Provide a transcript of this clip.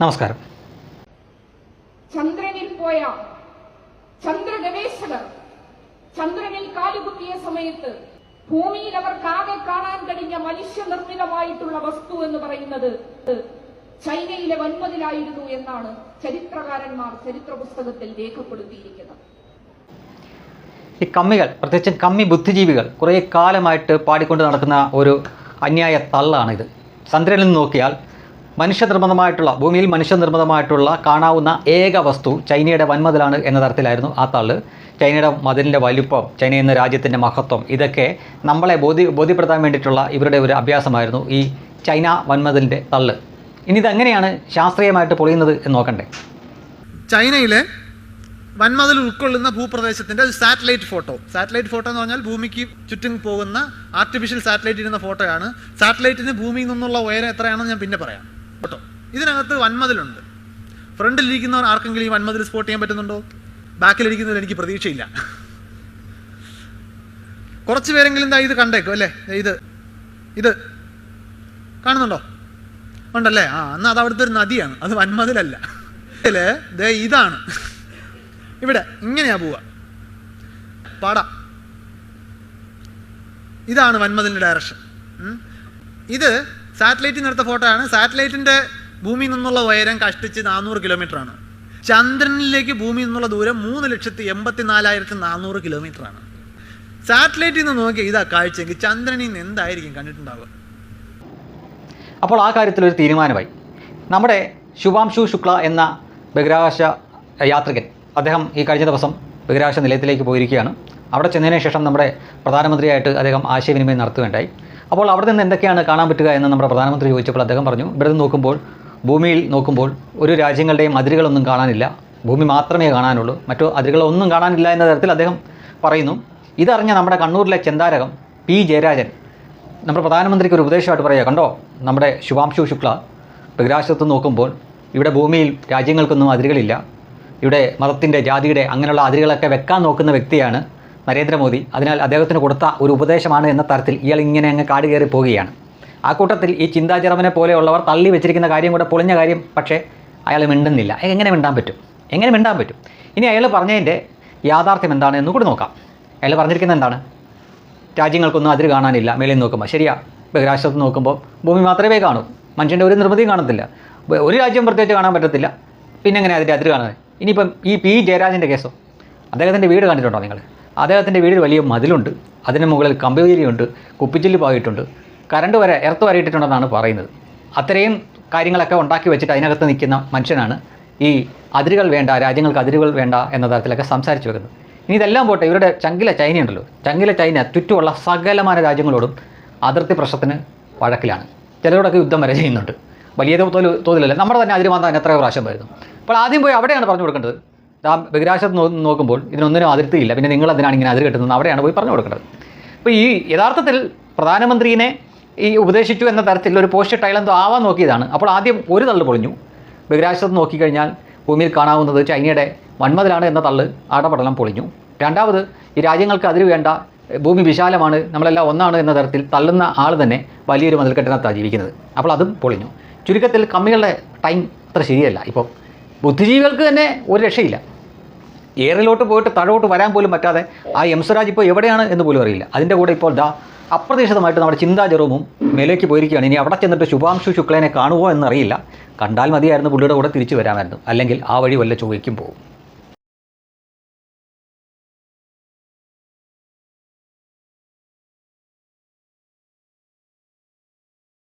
നമസ്കാരം. ചന്ദ്രനിൽ പോയ ചന്ദ്ര ഗവേഷകർ ചന്ദ്രനിൽ കാലുകുത്തിയ സമയത്ത് ഭൂമിയിൽ അവർക്കാകെ കാണാൻ കഴിഞ്ഞ മനുഷ്യനിർമ്മിതമായിട്ടുള്ള വസ്തു എന്ന് പറയുന്നത് ചൈനയിലെ വൻമതിലായിരുന്നു എന്നാണ് ചരിത്രകാരന്മാർ ചരിത്ര പുസ്തകത്തിൽ രേഖപ്പെടുത്തിയിരിക്കുന്നത്. ഈ കമ്മികൾ പ്രത്യേകിച്ചും കമ്മി ബുദ്ധിജീവികൾ കുറേ കാലമായിട്ട് പാടിക്കൊണ്ട് നടക്കുന്ന ഒരു അന്യായ തള്ളാണിത്. ചന്ദ്രനിൽ നിന്ന് നോക്കിയാൽ മനുഷ്യനിർമ്മിതമായിട്ടുള്ള ഭൂമിയിൽ മനുഷ്യനിർമ്മിതമായിട്ടുള്ള കാണാവുന്ന ഏക വസ്തു ചൈനയുടെ വൻമതിലാണ് എന്ന തരത്തിലായിരുന്നു ആ തള്ള് ചൈനയുടെ മതിലിന്റെ വലുപ്പം ചൈന എന്ന രാജ്യത്തിന്റെ മഹത്വം ഇതൊക്കെ നമ്മളെ ബോധ്യ ബോധ്യപ്പെടുത്താൻ വേണ്ടിയിട്ടുള്ള ഇവരുടെ ഒരു അഭ്യാസമായിരുന്നു ഈ ചൈന വൻമതിലിന്റെ തള്ള്. ഇനി ഇതെങ്ങനെയാണ് ശാസ്ത്രീയമായിട്ട് പൊളിയുന്നത് എന്ന് നോക്കണ്ടേ? ചൈനയിലെ വൻമതിൽ ഉൾക്കൊള്ളുന്ന ഭൂപ്രദേശത്തിന്റെ ഒരു സാറ്റലൈറ്റ് ഫോട്ടോ. സാറ്റലൈറ്റ് ഫോട്ടോ എന്ന് പറഞ്ഞാൽ ഭൂമിക്ക് ചുറ്റും പോകുന്ന ആർട്ടിഫിഷ്യൽ സാറ്റലൈറ്റ് ഇരുന്ന ഫോട്ടോയാണ്. സാറ്റലൈറ്റിന് ഭൂമിയിൽ നിന്നുള്ള ഉയരം എത്രയാണെന്ന് ഞാൻ പിന്നെ പറയാം. ഫോട്ടോ ഇതിനകത്ത് വൻമതിലുണ്ട്. ഫ്രണ്ടിലിരിക്കുന്നവർ ആർക്കെങ്കിലും ഈ വൻമതിൽ സ്പോട്ട് ചെയ്യാൻ പറ്റുന്നുണ്ടോ? ബാക്കിലിരിക്കുന്നതിൽ എനിക്ക് പ്രതീക്ഷയില്ല. കുറച്ച് പേരെങ്കിലും ദാ ഇത് കണ്ടേക്കും അല്ലേ? ഇത്. ഇത്. കാണുന്നുണ്ടോ? ഉണ്ടല്ലേ? ആ എന്നാൽ അത് അവിടുത്തെ ഒരു നദിയാണ്. അത് വൻമതിലല്ല. ഇതിൽ ദേ ഇതാണ്. ഇവിടെ ഇങ്ങനെയാ പോവുക. പാടാ. ഇതാണ് വൻമതിലിന്റെ ഡയറക്ഷൻ ഇത് സാറ്റലൈറ്റിൽ നിന്നെടുത്ത ഫോട്ടോ ആണ്. സാറ്റലൈറ്റിന്റെ ഭൂമിയിൽ നിന്നുള്ള ഉയരം കഷ്ടിച്ച് നാനൂറ് കിലോമീറ്റർ ആണ്. ചന്ദ്രനിലേക്ക് ഭൂമിയിൽ നിന്നുള്ള ദൂരം മൂന്ന് ലക്ഷത്തി എൺപത്തി നാലായിരത്തി നാനൂറ് കിലോമീറ്റർ ആണ്. സാറ്റലൈറ്റിൽ നിന്ന് നോക്കി ഇതാ കാഴ്ചയെങ്കിൽ ചന്ദ്രനിൽ നിന്ന് എന്തായിരിക്കും കണ്ടിട്ടുണ്ടാവുക? അപ്പോൾ ആ കാര്യത്തിൽ ഒരു തീരുമാനമായി. നമ്മുടെ ശുഭാംശു ശുക്ല എന്ന ബഹിരാകാശ യാത്രികൻ അദ്ദേഹം ഈ കഴിഞ്ഞ ദിവസം ബഹിരാകാശ നിലയത്തിലേക്ക് പോയിരിക്കുകയാണ്. അവിടെ ചെന്നതിന് ശേഷം നമ്മുടെ പ്രധാനമന്ത്രിയായിട്ട് അദ്ദേഹം ആശയവിനിമയം നടത്തുകയുണ്ടായി. അപ്പോൾ അവിടെ നിന്ന് എന്തൊക്കെയാണ് കാണാൻ പറ്റുക എന്ന് നമ്മുടെ പ്രധാനമന്ത്രി ചോദിച്ചപ്പോൾ അദ്ദേഹം പറഞ്ഞു ഇവിടെ നിന്ന് നോക്കുമ്പോൾ ഭൂമിയിൽ നോക്കുമ്പോൾ ഒരു രാജ്യങ്ങളുടെയും അതിരുകളൊന്നും കാണാനില്ല. ഭൂമി മാത്രമേ കാണാനുള്ളൂ. മറ്റു അതിരുകളൊന്നും കാണാനില്ല എന്ന തരത്തിൽ അദ്ദേഹം പറയുന്നു. ഇതറിഞ്ഞ നമ്മുടെ കണ്ണൂരിലെ ചെന്താരകം പി ജയരാജൻ നമ്മുടെ പ്രധാനമന്ത്രിക്ക് ഒരു ഉപദേശമായിട്ട് പറയുക കണ്ടോ നമ്മുടെ ശുഭാംശു ശുക്ല ബഹിരാകാശത്ത് നോക്കുമ്പോൾ ഇവിടെ ഭൂമിയിൽ രാജ്യങ്ങൾക്കൊന്നും അതിരുകളില്ല. ഇവിടെ മതത്തിന്റെ ജാതിയുടെ അങ്ങനെയുള്ള അതിരുകളൊക്കെ വെക്കാൻ നോക്കുന്ന വ്യക്തിയാണ് നരേന്ദ്രമോദി അതിനാൽ അദ്ദേഹത്തിന് കൊടുത്ത ഒരു ഉപദേശമാണ് എന്ന തരത്തിൽ ഇയാൾ ഇങ്ങനെ അങ്ങ് കാട് കയറി പോവുകയാണ്. ആ കൂട്ടത്തിൽ ഈ ചിന്താചരമനെ പോലെയുള്ളവർ തള്ളി വെച്ചിരിക്കുന്ന കാര്യം കൂടെ പൊളിഞ്ഞ കാര്യം പക്ഷേ അയാൾ മിണ്ടുന്നില്ല. എങ്ങനെ മിണ്ടാൻ പറ്റും? എങ്ങനെ മിണ്ടാൻ പറ്റും? ഇനി അയാൾ പറഞ്ഞതിന്റെ യാഥാർത്ഥ്യം എന്താണ് എന്ന് കൂടി നോക്കാം. അയാൾ പറഞ്ഞിരിക്കുന്നത് എന്താണ്? രാജ്യങ്ങൾക്കൊന്നും അതിര് കാണാനില്ല മേളിൽ നോക്കുമ്പോൾ. ശരിയാ ബഹിരാഷ്ട്രത്തിൽ നോക്കുമ്പോൾ ഭൂമി മാത്രമേ കാണൂ. മനുഷ്യന്റെ ഒരു നിർമ്മിതിയും കാണത്തില്ല. ഒരു രാജ്യം പ്രത്യേകിച്ച് കാണാൻ പറ്റത്തില്ല. പിന്നെ എങ്ങനെ അതിന്റെ അതിര് കാണുന്നത്? ഇനിയിപ്പം ഈ പി ജയരാജന്റെ കേസോ? അദ്ദേഹത്തിന്റെ വീട് കണ്ടിട്ടുണ്ടോ നിങ്ങൾ? അദ്ദേഹത്തിന്റെ വീട് വലിയ മതിലുണ്ട്. അതിന് മുകളിൽ കമ്പിവേലിയുണ്ട്. കുപ്പിച്ചില്ല് പാകിയിട്ടുണ്ട്. കരണ്ട് വരെ ഇറത്ത് വരയിട്ടിട്ടുണ്ടെന്നാണ് പറയുന്നത്. അത്രയും കാര്യങ്ങളൊക്കെ ഉണ്ടാക്കി വെച്ചിട്ട് അതിനകത്ത് നിൽക്കുന്ന മനുഷ്യനാണ് ഈ അതിരുകൾ വേണ്ട രാജ്യങ്ങൾക്ക് അതിരുകൾ വേണ്ട എന്ന തരത്തിലൊക്കെ സംസാരിച്ചു വെക്കുന്നത് ഇനി ഇതെല്ലാം പോട്ടെ ഇവരുടെ ചങ്കിലെ ചൈന ഉണ്ടല്ലോ. ചങ്കിലെ ചൈന ചുറ്റുമുള്ള സകലമാന രാജ്യങ്ങളോടും അതിർത്തി പ്രശ്നത്തിന് വഴക്കിലാണ്. ചിലരോടൊക്കെ യുദ്ധം വരെ ചെയ്യുന്നുണ്ട്. വലിയ തോതിൽ തോതിലല്ല. നമ്മുടെ തന്നെ അതിരുമാന്താൻ എത്രയോ എത്ര പ്രാവശ്യം വരുന്നു. അപ്പോൾ ആദ്യം പോയി അവിടെയാണ് പറഞ്ഞു കൊടുക്കേണ്ടത്. ആ ബഹിരാശത്ത് നോക്കുമ്പോൾ ഇതിനൊന്നിനും അതിർത്തിയില്ല. പിന്നെ നിങ്ങൾ അതിനാണ് ഇങ്ങനെ അതിർ കെട്ടുന്നത്? അവിടെയാണ് പോയി പറഞ്ഞു കൊടുക്കേണ്ടത് അപ്പോൾ ഈ യഥാർത്ഥത്തിൽ പ്രധാനമന്ത്രിയെ ഈ ഉപദേശിച്ചു എന്ന തരത്തിൽ ഒരു പോസ്റ്റ് ടൈലെന്തോ ആവാൻ നോക്കിയതാണ്. അപ്പോൾ ആദ്യം ഒരു തള്ളു പൊളിഞ്ഞു. ബഹിരാശത്ത് നോക്കിക്കഴിഞ്ഞാൽ ഭൂമിയിൽ കാണാവുന്നത് ചൈനയുടെ വൻമതിലാണ് എന്ന തള്ള് ആടപടലം പൊളിഞ്ഞു. രണ്ടാമത് ഈ രാജ്യങ്ങൾക്ക് അതിര് വേണ്ട ഭൂമി വിശാലമാണ് നമ്മളെല്ലാം ഒന്നാണ് എന്ന തരത്തിൽ തള്ളുന്ന ആൾ തന്നെ വലിയൊരു മതിൽക്കെട്ടിനകത്താണ് ജീവിക്കുന്നത്. അപ്പോൾ അതും പൊളിഞ്ഞു. ചുരുക്കത്തിൽ കമ്മികളുടെ ടൈം അത്ര ശരിയല്ല. ഇപ്പോൾ ബുദ്ധിജീവികൾക്ക് തന്നെ ഒരു രക്ഷയില്ല. ഏറിലോട്ട് പോയിട്ട് താഴോട്ട് വരാൻ പോലും പറ്റാതെ ആ എം സ്വരാജ് ഇപ്പോൾ എവിടെയാണ് എന്ന് പോലും അറിയില്ല. അതിന്റെ കൂടെ ഇപ്പോൾ ദാ അപ്രതീക്ഷിതമായിട്ട് നമ്മുടെ ചിന്താ മേലേക്ക് പോയിരിക്കുകയാണ്. ഇനി അവിടെ ചെന്നിട്ട് ശുഭാംശു ശുക്ലേനെ കാണുമോ എന്നറിയില്ല. കണ്ടാൽ മതിയായിരുന്നു പുള്ളിയുടെ കൂടെ തിരിച്ചു വരാമായിരുന്നു. അല്ലെങ്കിൽ ആ വഴി വല്ല ചോദിക്കും പോകും.